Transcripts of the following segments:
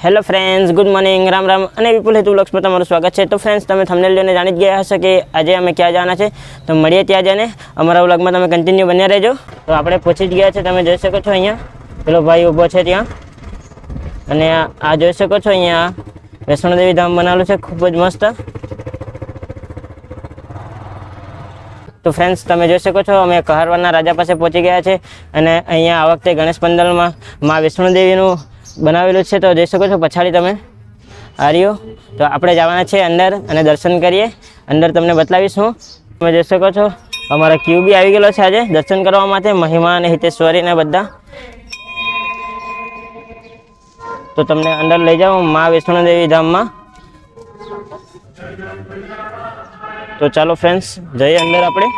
Hello friends, good morning, Ram Ram અને વિપુલ હેતુ બ્લોગ્સમાં તમારું સ્વાગત છે. તો ફ્રેન્ડ્સ, તમે થંબનેલ જોઈને જાણી જ ગયા હશે કે આજે અમે ક્યાં જવાના છે? તો મળીએ ત્યાં જઈને. અમારા વ્લોગમાં તમે કન્ટિન્યુ બન્યા રહેજો. તો આપણે પહોંચી જ ગયા છે. તમે જોઈ શકો છો અહીંયા. પેલો ભાઈ ઊભો છે ત્યાં. અને આ જોઈ શકો છો અહીંયા. વૈષ્ણોદેવી ધામ બનાવેલું છે. ખૂબ જ મસ્ત. તો ફ્રેન્ડ્સ, તમે જોઈ શકો છો, અમે કહારવાના રાજા પાસે પહોંચી ગયા છે. અને અહીંયા આ વખતે ગણેશ પંડાલમાં મા વૈષ્ણોદેવીનું બનાવેલું છે, તો જોઈ શકો છો, પછાડી તમે. આર્યો તો આપણે જવાના છે અંદર અને દર્શન કરીએ. અંદર તમને બતાવીશ. તમે જોઈ શકો છો, અમારા ક્યુ બી આવી ગયેલો છે આજે. દર્શન કરવા માટે મહિમા અને હિતેશ્વરી ને બધા. તો તમને અંદર લઈ જાઓ, મા વૈષ્ણોદેવી ધામમાં. તો ચાલો ફ્રેન્ડ્સ જઈએ અંદર આપણે.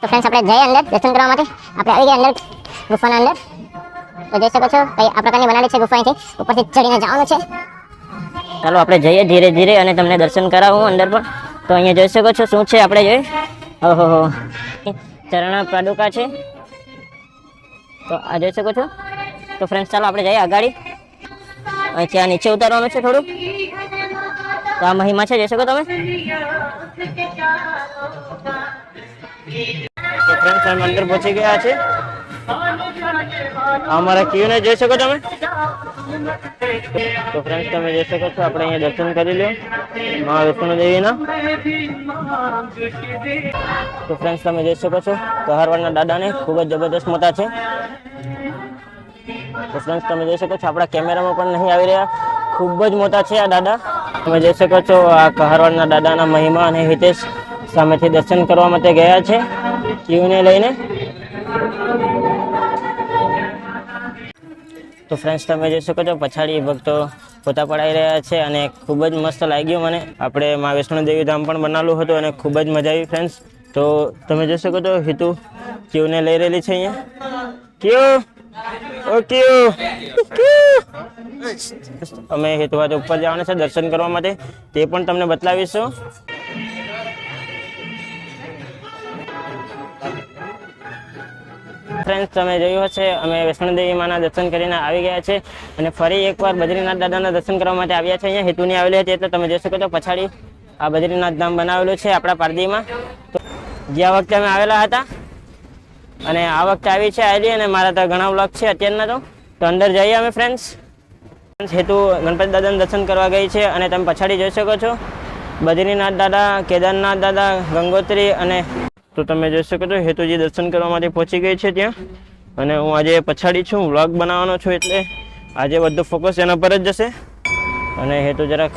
તો ફ્રેન્ડ્સ આપણે જઈએ અંદર દર્શન કરવા માટે. આપણે આવી ગયા અંદર ગુફાના અંદર. તો શકો છો કઈ આ પ્રકારની બનાવેલી છે ગુફા અહીંથી. ઉપરથી ચડીને જવાનું છે. ચાલો, આપણે જઈએ ધીરે ધીરે અને તમને દર્શન કરાવું અંદર પણ. તો અહીંયા જોઈ શકો છો શું છે આપણે જોઈએ ઓહો ચરણ પાદુકા છે. તો આ જોઈ શકો છો. તો ફ્રેન્ડ્સ ચાલો આપણે જઈએ આગાડી અહીંથી આ નીચે ઉતારવાનું છે થોડું તો આ મહિમા છે, જોઈ શકો તમે. ફ્રેન્ડ્સ અંદર પહોંચી ગયા છે. અમારા ક્યુને જોઈ શકો તમે? તો ફ્રેન્ડ્સ તમે જોઈ શકો છો, આપણે અહીંયા દર્શન કરી લો મા વૈષ્ણો દેવીના તો ફ્રેન્ડ્સ તમે જોઈ શકો છો, કહારવાડના દાદાને ખૂબ જ જબરદસ્ત મોટા છે. તો ફ્રેન્ડ્સ તમે જોઈ શકો છો, આપણા કેમેરામાં પણ નહીં આવી રહ્યા, ખૂબ જ મોટા છે આ દાદા. તમે જોઈ શકો છો, આ કહારવાડના દાદાના મહિમા અને હિતેશ સામેથી દર્શન કરવા માટે ગયા છે, ક્યુને લઈને. તો ફ્રેન્ડ્સ તમે જોઈ શકો છો, પછાડી ભક્તો પોતા પડાઈ રહ્યા છે અને ખૂબ જ મસ્ત લાગ્યું મને. આપણે મા વૈષ્ણો દેવી ધામ પણ બનાવેલું હતું અને ખૂબ જ મજા આવી ફ્રેન્ડ્સ તો તમે જોઈ શકો છો, હિતુ ક્યુને લઈ રહેલી છે અહીંયા? ક્યુ? ઓ અમે હેતુવાદ ઉપર જવાના છે દર્શન કરવા માટે. તે પણ તમને બતાવીશું. ફ્રેન્ડ્સ તમે જોયું હશે, અમે વૈષ્ણોદેવી માના દર્શન કરીને આવી ગયા છે અને ફરી એકવાર બદ્રીનાથ દાદાના દર્શન કરવા માટે આવ્યા છે અહીંયા. હેતુની આવેલી હતી એટલે તમે જોઈ શકો છો પછાડી આ બદ્રીનાથ ધામ બનાવેલું છે આપણા પારદીમાં તો ગયા વખતે અમે આવેલા હતા અને આ વખતે આવી છે આવેલી અને મારા તો ઘણા વ્લોગ છે અત્યારના તો. તો અંદર જઈએ અમે ફ્રેન્ડ્સ હેતુ ગણપતિ દાદાના દર્શન કરવા ગઈ છે અને તમે પછાડી જોઈ શકો છો. બદ્રીનાથ દાદા, કેદારનાથ દાદા, ગંગોત્રી અને તો તમે જોઈ શકો છો હેતુજી દર્શન કરવા માટે પહોંચી ગઈ છે ત્યાં. અને હું આજે પછાડી છું વ્લોગ બનાવવાનો છું એટલે આજે બધું ફોકસ એના પર જ જશે. અને હેતુ જરાક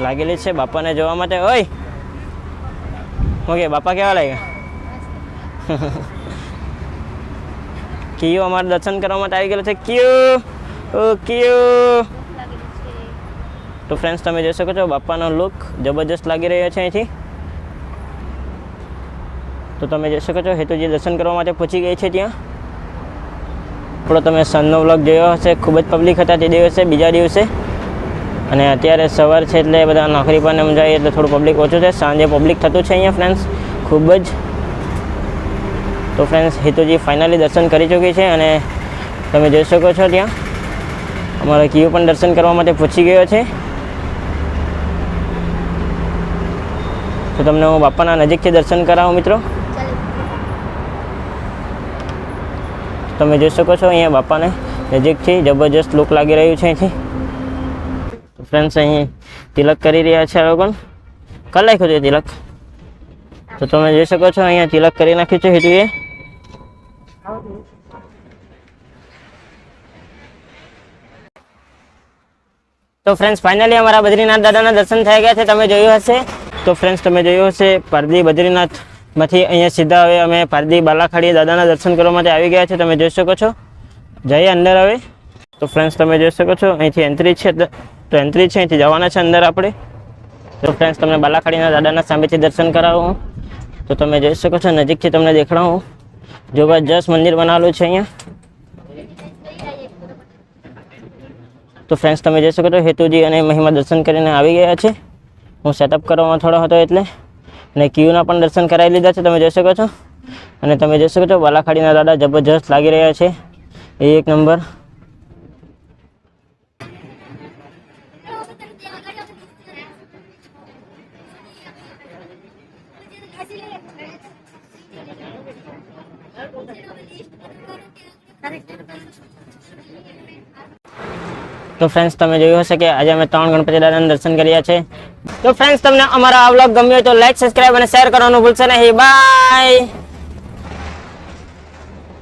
લાગેલી છે બાપાને જોવા માટે. ઓય! ઓકે બાપા કેવા લાગ્યા? કિયો અમારે દર્શન કરવા માટે આવી ગયેલો છે. કિયો! ઓ કિયો! તો ફ્રેન્ડ્સ તમે જોઈ શકો છો બાપાનો લુક જબરજસ્ત લાગી રહ્યો છે અહીંથી. તો તમે જઈ શકો છો. હેતુજી દર્શન કરવા માટે પહોંચી ગઈ છે ત્યાં. આપણો તમે સનનો વ્લોગ જોયો હશે. ખૂબ જ પબ્લિક હતા તે દિવસે, બીજા દિવસે. અને અત્યારે સવાર છે એટલે બધા નોકરી પર સમજાય એટલે થોડું પબ્લિક ઓછું છે. સાંજે પબ્લિક થતું છે અહીંયા ફ્રેન્ડ્સ ખૂબ જ. તો ફ્રેન્ડ્સ હેતુજી ફાઇનલી દર્શન કરી ચૂકી છે અને તમે જોઈ શકો છો ત્યાં. અમારો કીઓ પણ દર્શન કરવા માટે પહોંચી ગયો છે. તો તમને હું બાપાના નજીકથી દર્શન કરાવું, મિત્રો. તમે જોઈ શકો છો અહીંયા બાપાને નજીકથી જબરજસ્ત લુક લાગી રહ્યું છે અહીંથી. ફ્રેન્ડ્સ અહીં તિલક કરી રહ્યા છે આ લોકો કર નાખ્યું છે તિલક. તો તમે જોઈ શકો છો અહીંયા તિલક કરી નાખ્યું છે હેતુએ. તો ફ્રેન્ડ્સ ફાઇનલી અમારા બદ્રીનાથ દાદાના દર્શન થઈ ગયા છે. તમે જોયું હશે. તો ફ્રેન્ડ્સ તમે જોયું હશે પારદી બદ્રીનાથમાંથી અહીંયા સીધા હવે અમે પારદી બાલાખાડી દાદાના દર્શન કરવા માટે આવી ગયા છે. તમે જોઈ શકો છો. જઈએ અંદર હવે. તો ફ્રેન્ડ્સ તમે જોઈ શકો છો, અહીંથી એન્ટ્રી છે. તો એન્ટ્રી છે, અહીંથી જવાના છે અંદર આપણે. તો ફ્રેન્ડ્સ તમને બાલાખાડીના દાદાના સામેથી દર્શન કરાવું તો તમે જોઈ શકો છો, નજીકથી તમને દેખાડું જબરજસ્ત મંદિર બનાવેલું છે અહીંયા. તો ફ્રેન્ડ્સ તમે જોઈ શકો છો, હેતુજી અને મહિમા દર્શન કરીને આવી ગયા છે. હું સેટઅપ કરવામાં થોડો હતો એટલે. અને ક્યુના પણ દર્શન કરાવી લીધા છે, તમે જોઈ શકો છો. અને તમે જોઈ શકો છો, વાલાખાડીના દાદા જબરજસ્ત લાગી રહ્યા છે. એ એક નંબર. તો ફ્રેન્ડ્સ તમે જોયું હશે કે આજે અમે ત્રણ ગણપતિ દાદાના દર્શન કર્યા છે. તો ફ્રેન્ડ્સ તમને અમારા આ વ્લોગ ગમ્યો હોય તો લાઈક સબસ્ક્રાઈબ અને શેર કરવાનું ભૂલશો નહીં. બાય